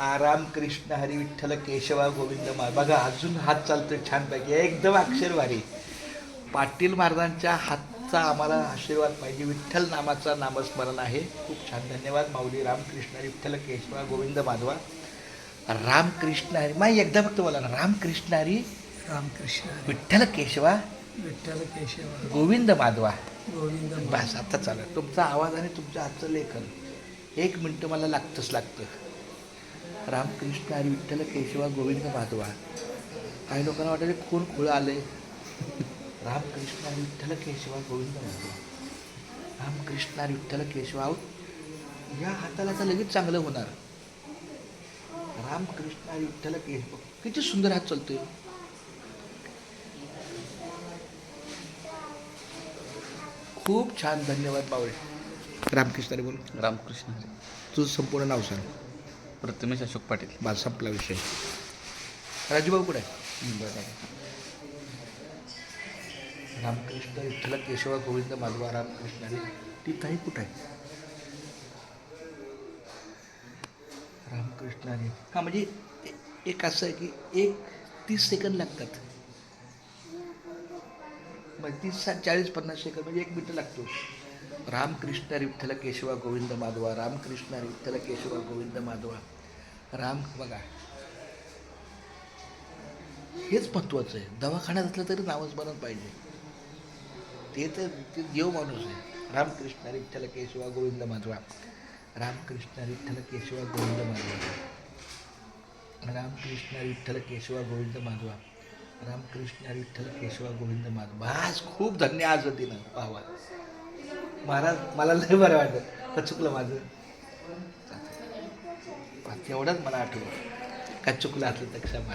आराम कृष्ण हरी विठ्ठल केशवा गोविंद मा बघा अजून हात चालतोय छानपैकी. एकदम अक्षर भारी पाटील महाराजांच्या हातचा आम्हाला आशीर्वाद पाहिजे. विठ्ठल नामाचा नामस्मरण आहे. खूप छान. धन्यवाद. माऊली रामकृष्ण हरी विठ्ठल केशवा गोविंद माधवा. रामकृष्ण हरी माई एकदा फक्त बोला ना. रामकृष्ण हरी रामकृष्ण. विठ्ठल केशवा विठ्ठल केशव गोविंद माधवा. गोविंद बस आता चालेल. तुमचा आवाज आणि तुमचं आजचं लेखन एक मिनटं मला लागतंच लागतं. रामकृष्ण हरी विठ्ठल केशवा गोविंद माधवा. काही लोकांना वाटायचे खून खुळं आले रामकृष्ण हरी विठ्ठल केशवा गोविंद माधवा. रामकृष्ण हरी विठ्ठल केशवा या हाताला तर लगेच चांगलं होणार. रामकृष्ण हरी विठ्ठल केशवा किती सुंदर हात चालतोय. खूप छान. धन्यवाद बावळे. रामकृष्ण बोल. रामकृष्ण. तुझं संपूर्ण नाव सांग. प्रथमेश अशोक पाटील. बा संपला विषय. राजूभाऊ कुठे? आहे रामकृष्ण विठ्ठल केशव गोविंद माधवा रामकृष्ण आणि ती ताई कुठं आहे? रामकृष्ण आणि हां म्हणजे एक असं आहे की एक तीस सेकंद लागतात. मग तीस सात चाळीस पन्नास सेकंद म्हणजे एक मिनटं लागतो. रामकृष्ण विठ्ठल केशवा गोविंद माधवा रामकृष्ण हरी विठ्ठल केशवा गोविंद माधवा. राम बघा. हेच महत्त्वाचं आहे. दवाखान्यात असलं तरी नामस्मरण पाहिजे. ते तर ते देव माणूस आहे. रामकृष्ण विठ्ठल केशवा गोविंद माधवा. रामकृष्ण विठ्ठल केशवा गोविंद माधवा. रामकृष्ण विठ्ठल केशवा गोविंद माधवा. रामकृष्ण विठ्ठल केशवा गोविंद माधवा. आज खूप धन्य आज होती ना महाराज मला लय बरं वाटलं. का चुकलं माझं? तेवढंच मला आठवलं. का चुकलं असलं तर क्षमा